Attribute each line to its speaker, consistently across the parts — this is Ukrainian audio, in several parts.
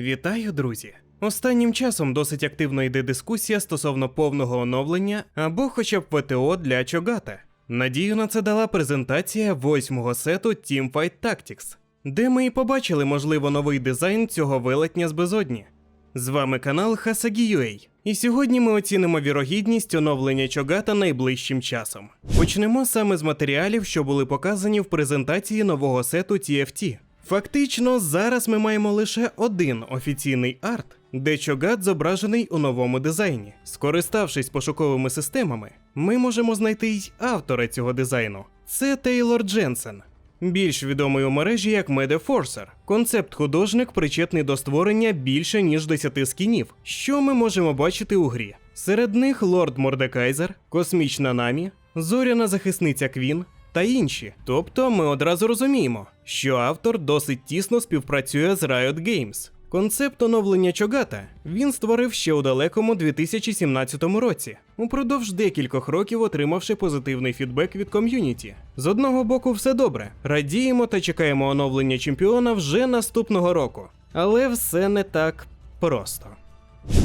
Speaker 1: Вітаю, друзі! Останнім часом досить активно йде дискусія стосовно повного оновлення або хоча б ВТО для Чогата. Надію на це дала презентація восьмого сету Teamfight Tactics, де ми і побачили, можливо, новий дизайн цього велетня з безодні. З вами канал Hasagi.ua, і сьогодні ми оцінимо вірогідність оновлення Чогата найближчим часом. Почнемо саме з матеріалів, що були показані в презентації нового сету TFT. Фактично, зараз ми маємо лише один офіційний арт, де Чогат зображений у новому дизайні. Скориставшись пошуковими системами, ми можемо знайти й автора цього дизайну. Це Тейлор Дженсен, більш відомий у мережі як Медефорсер, концепт-художник, причетний до створення більше ніж 10 скінів, що ми можемо бачити у грі. Серед них Лорд Мордекайзер, Космічна Намі, Зоряна захисниця Квін та інші. Тобто ми одразу розуміємо, що автор досить тісно співпрацює з Riot Games. Концепт оновлення Чогата він створив ще у далекому 2017 році, упродовж декількох років отримавши позитивний фідбек від ком'юніті. З одного боку, все добре, радіємо та чекаємо оновлення чемпіона вже наступного року, але все не так просто.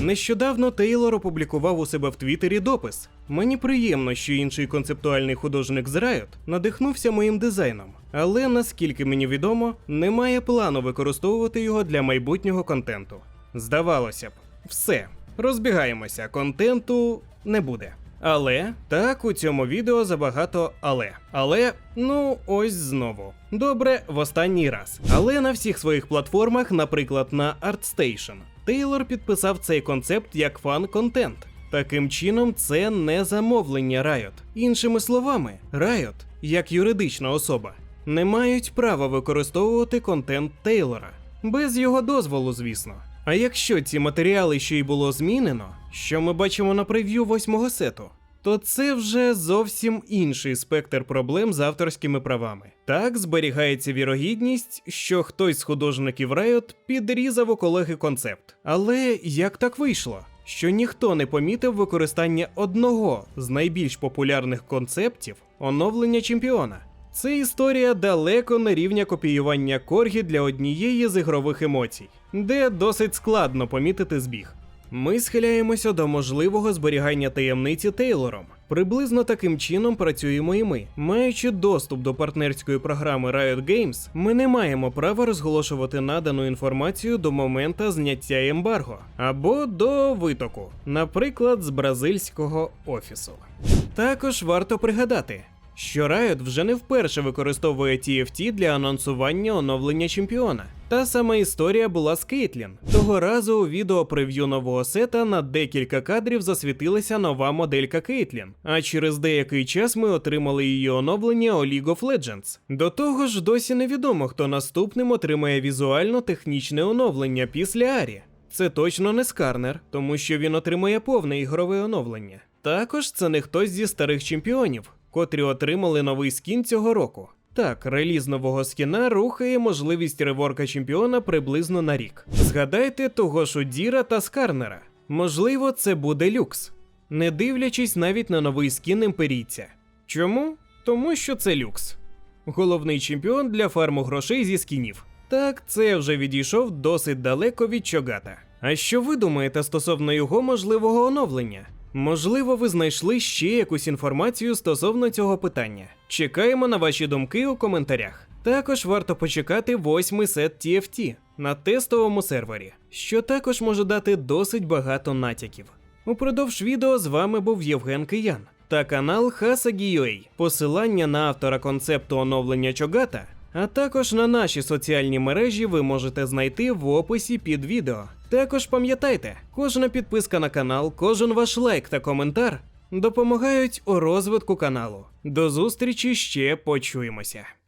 Speaker 1: Нещодавно Тейлор опублікував у себе в Твіттері допис. Мені приємно, що інший концептуальний художник з Riot надихнувся моїм дизайном, але наскільки мені відомо, немає плану використовувати його для майбутнього контенту. Здавалося б, все, розбігаємося, контенту не буде. Але так у цьому відео забагато але. Але ну ось знову. Добре, в останній раз. Але на всіх своїх платформах, наприклад, на ArtStation, Тейлор підписав цей концепт як фан-контент. Таким чином, це не замовлення Riot. Іншими словами, Riot, як юридична особа, не мають права використовувати контент Тейлора без його дозволу, звісно. А якщо ці матеріали ще й було змінено, що ми бачимо на прев'ю восьмого сету, то це вже зовсім інший спектр проблем з авторськими правами. Так зберігається вірогідність, що хтось з художників Riot підрізав у колеги концепт. Але як так вийшло? Що ніхто не помітив використання одного з найбільш популярних концептів оновлення чемпіона. Це історія далеко не рівня копіювання коргі для однієї з ігрових емоцій, де досить складно помітити збіг. Ми схиляємося до можливого зберігання таємниці Тейлором. Приблизно таким чином працюємо і ми. Маючи доступ до партнерської програми Riot Games, ми не маємо права розголошувати надану інформацію до моменту зняття ембарго або до витоку, наприклад, з бразильського офісу. Також варто пригадати, що Riot вже не вперше використовує TFT для анонсування оновлення чемпіона. Та сама історія була з Кейтлін. Того разу у відео прев'ю нового сета на декілька кадрів засвітилася нова моделька Кейтлін, а через деякий час ми отримали її оновлення у League of Legends. До того ж, досі невідомо, хто наступним отримає візуально-технічне оновлення після Арі. Це точно не скарнер, тому що він отримує повне ігрове оновлення. Також це не хтось зі старих чемпіонів, котрі отримали новий скін цього року. Так, реліз нового скіна рухає можливість реворка чемпіона приблизно на рік. Згадайте того ж Удіра та Скарнера. Можливо, це буде люкс, не дивлячись навіть на новий скін імперійця. Чому? Тому що це люкс. Головний чемпіон для фарму грошей зі скінів. Так, це вже відійшов досить далеко від Чогата. А що ви думаєте стосовно його можливого оновлення? Можливо, ви знайшли ще якусь інформацію стосовно цього питання. Чекаємо на ваші думки у коментарях. Також варто почекати восьмий сет TFT на тестовому сервері, що також може дати досить багато натяків. Упродовж відео з вами був Євген Киян та канал Hasagi.ua. Посилання на автора концепту оновлення Чогата, а також на наші соціальні мережі ви можете знайти в описі під відео. Також пам'ятайте, кожна підписка на канал, кожен ваш лайк та коментар допомагають у розвитку каналу. До зустрічі ще почуємося.